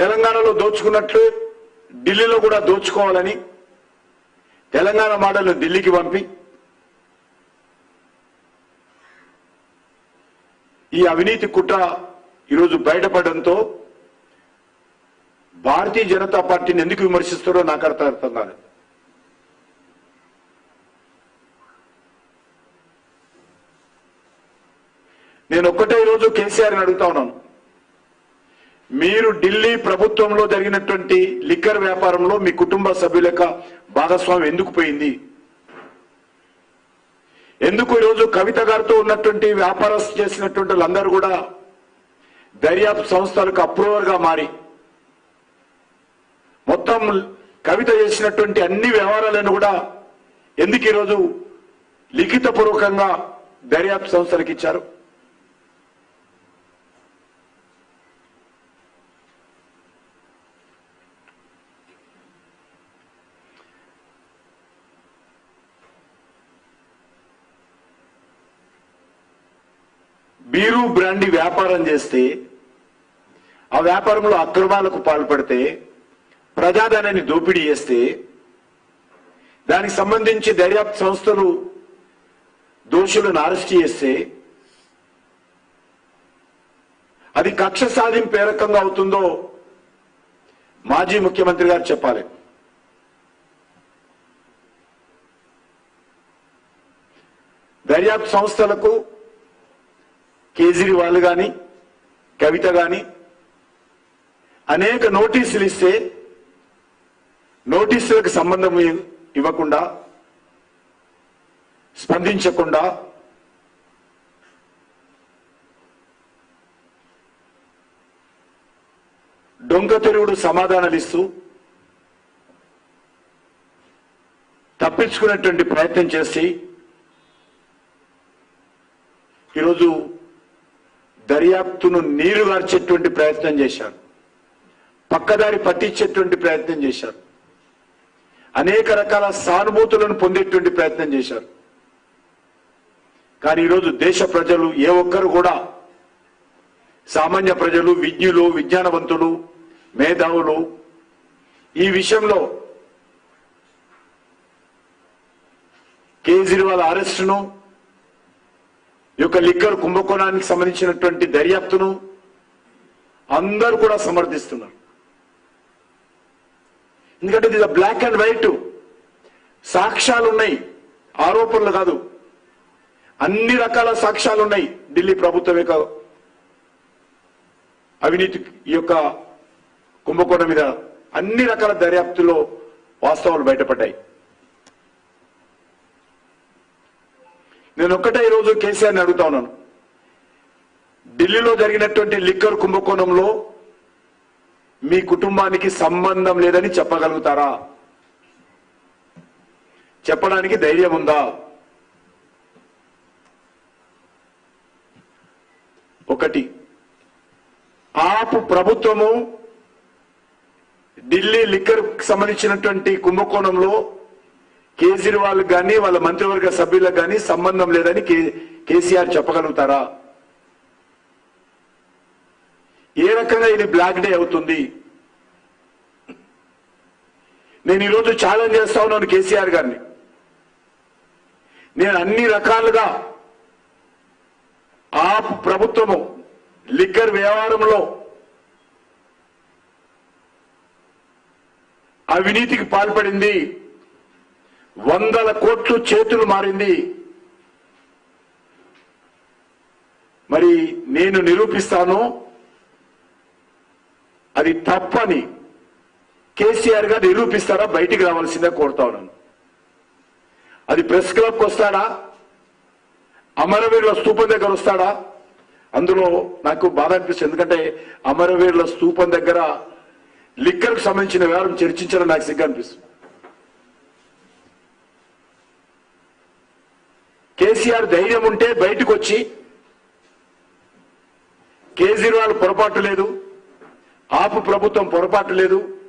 తెలంగాణలో దోచుకున్నట్లు ఢిల్లీలో కూడా దోచుకోవాలని తెలంగాణ మాటలు ఢిల్లీకి పంపి ఈ అవినీతి కుట్ర ఈరోజు బయటపడడంతో భారతీయ జనతా పార్టీని ఎందుకు విమర్శిస్తారో నాకు అర్థం అర్థం నేను ఒక్కటే రోజు కేసీఆర్ అడుగుతా ఉన్నాను. మీరు ఢిల్లీ ప్రభుత్వంలో జరిగినటువంటి లిక్కర్ వ్యాపారంలో మీ కుటుంబ సభ్యుల భాగస్వామ్యం ఎందుకు పోయింది? ఎందుకు ఈరోజు కవిత గారితో ఉన్నటువంటి వ్యాపారస్తు చేసినటువంటి వాళ్ళందరూ కూడా దర్యాప్తు సంస్థలకు అప్రూవర్గా మారి మొత్తం కవిత చేసినటువంటి అన్ని వ్యవహారాలను కూడా ఎందుకు ఈరోజు లిఖిత పూర్వకంగా దర్యాప్తు సంస్థలకు ఇచ్చారు? బీరు బ్రాండి వ్యాపారం చేస్తే ఆ వ్యాపారంలో అక్రమాలకు పాల్పడితే ప్రజాధనాన్ని దోపిడీ చేస్తే దానికి సంబంధించి దర్యాప్తు సంస్థలు దోషులను అరెస్ట్ చేస్తే అది కక్ష సాధింపు ఏ రకంగా అవుతుందో మాజీ ముఖ్యమంత్రి గారు చెప్పాలి. దర్యాప్తు సంస్థలకు కేజ్రీవాల్ కానీ కవిత కానీ అనేక నోటీసులు ఇస్తే నోటీసులకు సంబంధం ఇవ్వకుండా స్పందించకుండా డొంక తెరువుడు సమాధానాలు ఇస్తూ తప్పించుకునేటువంటి ప్రయత్నం చేసి ఈరోజు దర్యాప్తును నీరు గార్చేటువంటి ప్రయత్నం చేశారు పక్కదారి పట్టించేటువంటి ప్రయత్నం చేశారు అనేక రకాల సానుభూతులను పొందేటువంటి ప్రయత్నం చేశారు కానీ ఈరోజు దేశ ప్రజలు ఏ ఒక్కరు కూడా సామాన్య ప్రజలు విజ్ఞులు విజ్ఞానవంతులు మేధావులు ఈ విషయంలో కేజ్రీవాల్ అరెస్టును యొక్క లిక్కర్ కుంభకోణానికి సంబంధించినటువంటి దర్యాప్తును అందరూ కూడా సమర్థిస్తున్నారు. ఎందుకంటే ఇది బ్లాక్ అండ్ వైట్ సాక్ష్యాలు ఉన్నాయి. ఆరోపణలు కాదు. అన్ని రకాల సాక్ష్యాలు ఉన్నాయి. ఢిల్లీ ప్రభుత్వం యొక్క అవినీతి ఈ యొక్క కుంభకోణం మీద అన్ని రకాల దర్యాప్తులో వాస్తవాలు బయటపడ్డాయి. నేను ఒక్కటే ఈరోజు కేసీఆర్ని అడుగుతా ఉన్నాను. ఢిల్లీలో జరిగినటువంటి లిక్కర్ కుంభకోణంలో మీ కుటుంబానికి సంబంధం లేదని చెప్పగలుగుతారా? చెప్పడానికి ధైర్యం ఉందా? ఒకటి ఆపు ప్రభుత్వము ఢిల్లీ లిక్కర్ సంబంధించినటువంటి కుంభకోణంలో కేజ్రీవాల్ గాని వాళ్ళ మంత్రివర్గ సభ్యులకు గాని సంబంధం లేదని కే- కేసీఆర్ చెప్పగలుగుతారా? ఏ రకంగా ఇది బ్లాక్ డే అవుతుంది? నేను ఈరోజు ఛాలెంజ్ చేస్తా ఉన్నాను కేసీఆర్ గారిని. నేను అన్ని రకాలుగా ఆ ప్రభుత్వము లిక్కర్ వ్యవహారంలో అవినీతికి పాల్పడింది. వందల కోట్లు చేతులు మారింది. మరి నేను నిరూపిస్తాను అది తప్పని కేసీఆర్ గారు నిరూపిస్తారా? బయటికి రావాల్సిందే కోరుతా ఉన్నాను. అది ప్రెస్ క్లబ్కి వస్తాడా? అమరవీరుల స్థూపం దగ్గర వస్తాడా? అందులో నాకు బాధ అనిపిస్తుంది. ఎందుకంటే అమరవీరుల స్తూపం దగ్గర లిక్కర్కు సంబంధించిన వ్యవహారం చర్చించడం నాకు సిగ్గు అనిపిస్తుంది. కేసీఆర్ ధైర్యం ఉంటే బయటకు వచ్చి కేజ్రీవాల్ పొరపాటు లేదు. ఆపు ప్రభుత్వం పొరపాటు లేదు.